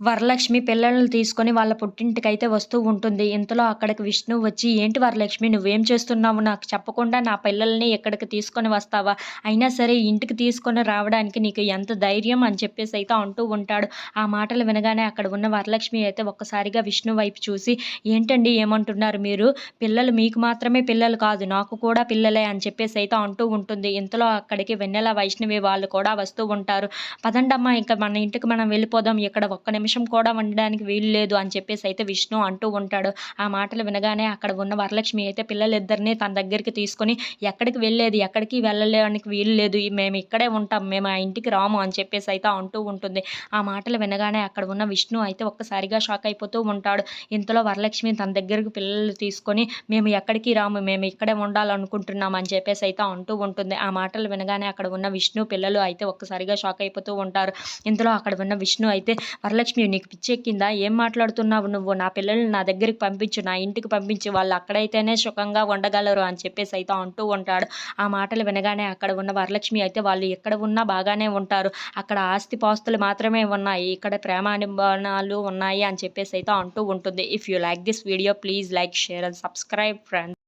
వరలక్ష్మి పిల్లల్ని తీసుకొని వాళ్ళ పుట్టింటికైతే వస్తూ ఉంటుంది. ఇంతలో అక్కడికి విష్ణు వచ్చి ఏంటి వరలక్ష్మి నువ్వేం చేస్తున్నావు? నాకు చెప్పకుండా నా పిల్లల్ని ఎక్కడికి తీసుకొని వస్తావా? అయినా సరే ఇంటికి తీసుకొని రావడానికి నీకు ఎంత ధైర్యం? అని చెప్పేసి అయితే అంటూ ఉంటాడు. ఆ మాటలు వినగానే అక్కడ ఉన్న వరలక్ష్మి అయితే ఒక్కసారిగా విష్ణు వైపు చూసి ఏంటండి ఏమంటున్నారు మీరు? పిల్లలు మీకు మాత్రమే పిల్లలు కాదు నాకు కూడా పిల్లలే అని చెప్పేసి అయితే అంటూ ఉంటుంది. ఇంతలో అక్కడికి వెన్నెల వైష్ణవి వాళ్ళు కూడా వస్తూ ఉంటారు. పదండమ్మా ఇంకా మన ఇంటికి మనం వెళ్ళిపోదాం. ఇక్కడ ఒక్క నిమిషం కూడా ఉండడానికి వీలు లేదు అని చెప్పేసి అయితే విష్ణు అంటూ ఉంటాడు. ఆ మాటలు వినగానే అక్కడ ఉన్న వరలక్ష్మి అయితే పిల్లలిద్దరిని తన దగ్గరికి తీసుకొని ఎక్కడికి వెళ్ళేది? ఎక్కడికి వెళ్ళడానికి వీలు లేదు. మేము ఇక్కడే ఉంటాం. మేము ఆ ఇంటికి రాము అని చెప్పేసి అయితే అంటూ ఉంటుంది. ఆ మాటలు వినగానే అక్కడ ఉన్న విష్ణు అయితే ఒక్కసారిగా షాక్ అయిపోతూ ఉంటాడు. ఇంతలో వరలక్ష్మి తన దగ్గరికి పిల్లలు తీసుకొని మేము ఎక్కడికి రాము? మేము ఇక్కడే ఉండాలనుకుంటున్నాం అని చెప్పేసి అయితే అంటూ ఉంటుంది. ఆ మాటలు వినగానే అక్కడ ఉన్న విష్ణు పిల్లలు అయితే ఒక్కసారిగా షాక్ అయిపోతూ ఉంటారు. ఇంతలో అక్కడ ఉన్న విష్ణు అయితే వరలక్ష్మి లక్ష్మి నీకు పిచ్చెక్కిందా? ఏం మాట్లాడుతున్నావు నువ్వు? నా పిల్లల్ని నా దగ్గరికి పంపించు నా ఇంటికి పంపించి. వాళ్ళు అక్కడైతేనే సుఖంగా ఉండగలరు అని చెప్పేసి అయితే అంటూ ఉంటాడు. ఆ మాటలు వినగానే అక్కడ ఉన్న వరలక్ష్మి అయితే వాళ్ళు ఎక్కడ ఉన్నా బాగానే ఉంటారు. అక్కడ ఆస్తి పాస్తులు మాత్రమే ఉన్నాయి. ఇక్కడ ప్రేమ ఉన్నాయి అని చెప్పేసి అయితే అంటూ ఉంటుంది. If you like this video please like share and subscribe friends